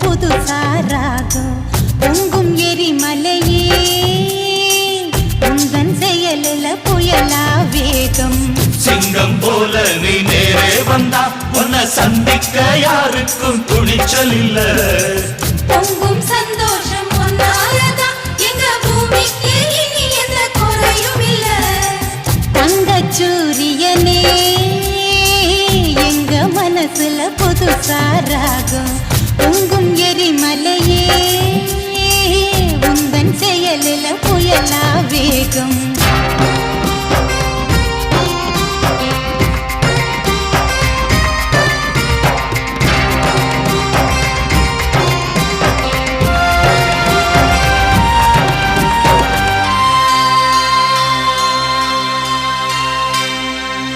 புதுசா ராகம். பொங்கும் எரிமலையே உந்தன் செயலில் புயலா வேகம். சிங்கம் போல நீ நேரே வந்தா உன்னை சந்திக்க யாருக்கும் துணிச்சல் இல்ல. பொங்கும் சந்தோஷம் ஒன்னாலதான் எங்க பூமிக்கு இனி எந்த குறையும் இல்ல. சூரியனே எங்க மனசுல புதுசா ராகம். பொங்கும் எரிமலையே உந்தன் செயலில புயலா வேகம்.